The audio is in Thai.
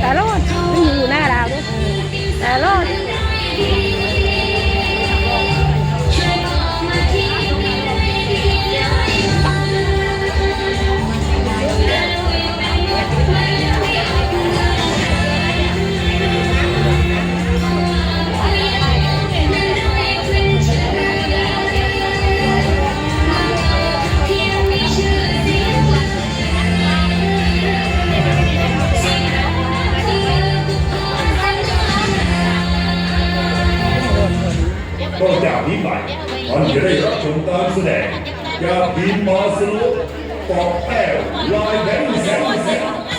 来了哇 ก็จากนี้ไปท่านจะได้รับชมการแสดงจากทีมมาสโลปอกแก้วลายแบงแสงแสง